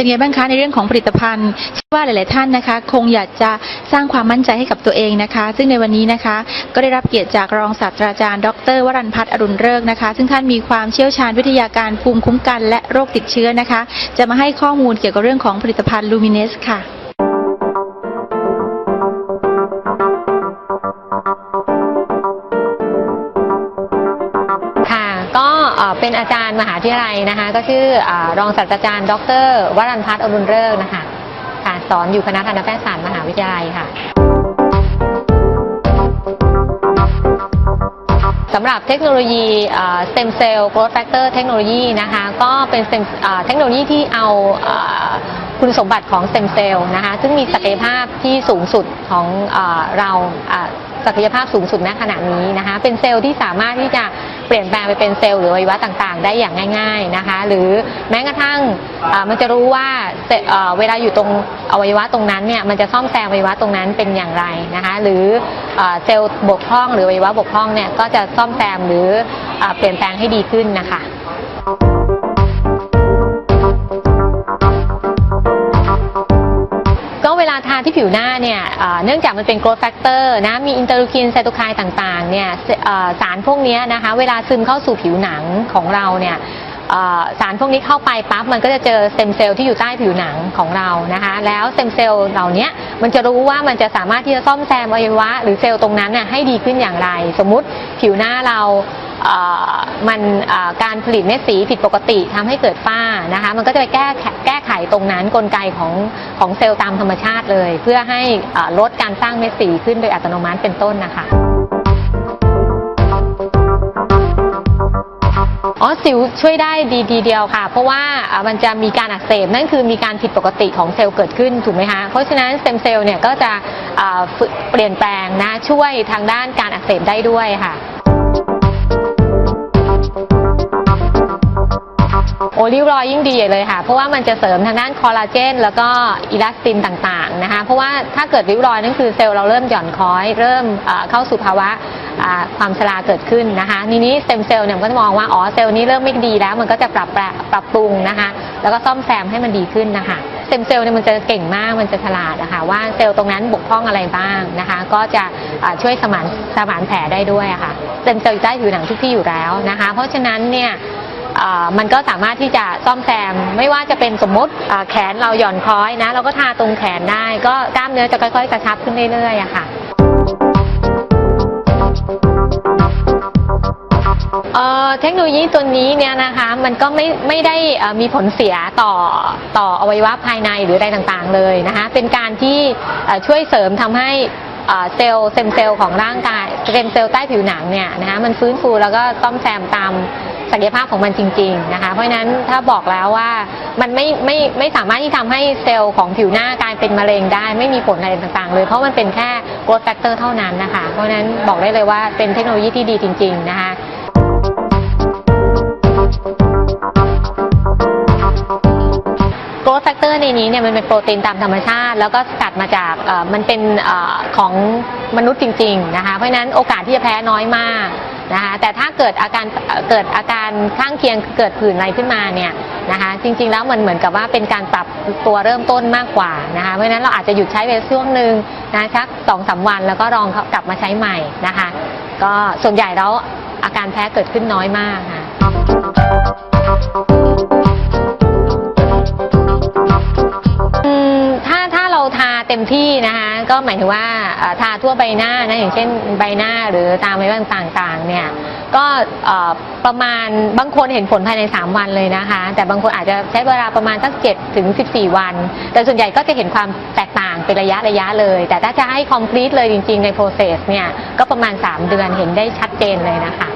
เป็นไงบ้างคะในเรื่องของผลิตภัณฑ์เชื่อว่าหลาย ๆ ท่านนะคะ คงอยากจะสร้างความมั่นใจให้กับตัวเองนะคะ ซึ่งในวันนี้นะคะ ก็ได้รับเกียรติจากรองศาสตราจารย์ ดร วรันพัฒน์อรุณเริกนะคะ ซึ่งท่านมีความเชี่ยวชาญวิทยาการภูมิคุ้มกัน และโรคติดเชื้อนะคะ จะมาให้ข้อมูลเกี่ยวกับเรื่องของผลิตภัณฑ์ลูมิเนสค่ะ เป็นอาจารย์มหาวิทยาลัยนะคะ ก็ชื่ออรองศาสตราจารย์ ดร วรันพัฒน์อรุณเริกนะคะค่ะสอนอยู่คณะทันตแพทยศาสตร์มหาวิทยาลัยค่ะสำหรับเทคโนโลยีสเต็มเซลล์ growth factor เทคโนโลยีนะคะ ก็เป็นเทคโนโลยีที่เอาอคุณสมบัติของสเต็มเซลล์นะคะ ซึ่งมีศักยภาพที่สูงสุดของอเราศักยภาพสูงสุดณขณะนี้นะคะ เป็นเซลล์ที่สามารถที่จะ เปลี่ยนแปลงไปเป็นเซลล์หรืออวัยวะต่างๆ ได้อย่างง่าย ๆนะคะ หรือแม้กระทั่งมันจะรู้ว่าเเวลาอยู่ตรงอวัยวะตรงนั้นเนี่ยมันจะซ่อมแซมอวัยวะตรงนั้นเป็นอย่างไรนะคะ หรืออเซลล์บกพร่อง หรืออวัยวะบกพร่องเนี่ยก็จะซ่อมแซมหรืออเปลี่ยนแปลงให้ดีขึ้นนะคะาทาที่ผิวหน้าเนี่ยเนื่องจากมันเป็น growth factor นะมีอินเตอร์ลูคินไซโตไคน์ต่างๆเนี่ยสารพวกนี้นะคะเวลาซึมเข้าสู่ผิวหนังของเราเนี่ยสารพวกนี้เข้าไปปั๊บมันก็จะเจอสเต็มเซลล์ที่อยู่ใต้ผิวหนังของเรานะคะ แล้วสเต็มเซลล์เหล่านี้มันจะรู้ว่ามันจะสามารถที่จะซ่อมแซมอวัยวะ หรือเซลล์ตรงนั้นน่ะให้ดีขึ้นอย่างไร สมมุติผิวหน้าเรา มันการผลิตเม็ดสีผิดปกติทำให้เกิดฝ้านะคะ มันก็จะไปแก้ไขแก้ไขตรงนั้นกลไกของของเซลล์ตามธรรมชาติเลย เพื่อให้ลดการสร้างเม็ดสีขึ้นโดยอัตโนมัติเป็นต้นนะคะอ๋อสิวช่วยได้ดีดีเดียวค่ะ เพราะว่ามันจะมีการอักเสบนั่นคือมีการผิดปกติของเซลล์เกิดขึ้นถูกไหมคะเพราะฉะนั้นสเต็มเซลล์เนี่ยก็จะเปลี่ยนแปลงนะช่วยทางด้านการอักเสบได้ด้วยค่ะ อริ้วรอยยิ่งดีใหญ่เลยค่ะ เพราะว่ามันจะเสริมทางด้านคอลลาเจน แล้วก็อิลาสตินต่างๆนะคะเพราะว่าถ้าเกิดริ้วรอยนั่นคือเซลล์เราเริ่มหย่อนคล้อย เริ่มเข้าสู่ภาวะความชราเกิดขึ้นนะคะทีนี้สเต็มเซลล์เนี่ยก็จะมองว่าอ๋อเซลล์นี้เริ่มไม่ดีแล้ว มันก็จะปรับปรับปรุงนะคะ แล้วก็ซ่อมแซมให้มันดีขึ้นนะคะสเต็มเซลล์เนี่ยมันจะเก่งมากมันจะฉลาดนะคะว่าเซลล์ตรงนั้นบกพร่องอะไรบ้างนะคะ ก็จะช่วยสมานสมานแผลได้ด้วยะค่ะสเต็มเซลล์อยู่ใต้ผิวหนังทุกที่อยู่แล้วนะคะ เพราะฉะนั้นเนี่ย มันก็สามารถที่จะซ่อมแซม ไม่ว่าจะเป็นสมมติแขนเราหย่อนคล้อยนะ เราก็ทาตรงแขนได้ ก็กล้ามเนื้อจะค่อยๆ กระชับขึ้นเรื่อยๆค่ะเทคโนโลยีตัวนี้เนี่ยนะคะมันก็ไม่ไม่ได้มีผลเสียต่อต่ออวัยวะภายในหรืออะไรต่างๆเลยนะคะเป็นการที่ช่วยเสริมทำให้ เซลล์เซมเซลล์ของร่างกายเซมเซลล์ใต้ผิวหนังเนี่ยนะคะมันฟื้นฟูแล้วก็ซ่อมแซมตามศักยภาพของมันจริงๆนะคะเพราะฉะนั้นถ้าบอกแล้วว่ามันไม่ไม่ไม่สามารถที่ทำให้เซลล์ของผิวหน้ากลายเป็นมะเร็งได้ ไม่มีผลอะไรต่างๆ เลย เพราะมันเป็นแค่ growth factor เท่านั้นนะคะ เพราะฉะนั้นบอกได้เลยว่าเป็นเทคโนโลยีที่ดีจริง ๆ นะคะ ในนี้เนี่ยมันเป็นโปรตีนตามธรรมชาติ แล้วก็สกัดมาจากมันเป็นอของมนุษย์จริงๆนะคะเพราะนั้นโอกาสที่จะแพ้น้อยมากนะคะแต่ถ้าเกิดอาการเกิดอาการข้างเคียงเกิดผื่นอะไรขึ้นมาเนี่ยนะคะจริงๆแล้วมันเหมือนกับว่าเป็นการปรับตัวเริ่มต้นมากกว่านะคะเพราะฉะนั้นเราอาจจะหยุดใช้ไปช่วงหนึ่งนะสักสองสามวันแล้วก็ลองกลับมาใช้ใหม่นะคะ ก็ส่วนใหญ่แล้วอาการแพ้เกิดขึ้นน้อยมากค่ะ เต็มที่นะคะก็หมายถึงว่าทาทั่วใบหน้านะอย่างเช่นใบหน้าหรือตามใบหน้าต่างๆเนี่ยก็ประมาณบางคนเห็นผลภายใน 3 วันเลยนะคะ แต่บางคนอาจจะใช้เวลาประมาณสัก7ถึง14 วัน แต่ส่วนใหญ่ก็จะเห็นความแตกต่างเป็นระยะระยะเลย แต่ถ้าจะให้ complete เลยจริง ๆ ใน process เนี่ยก็ประมาณ 3 เดือนเห็นได้ชัดเจนเลยนะคะ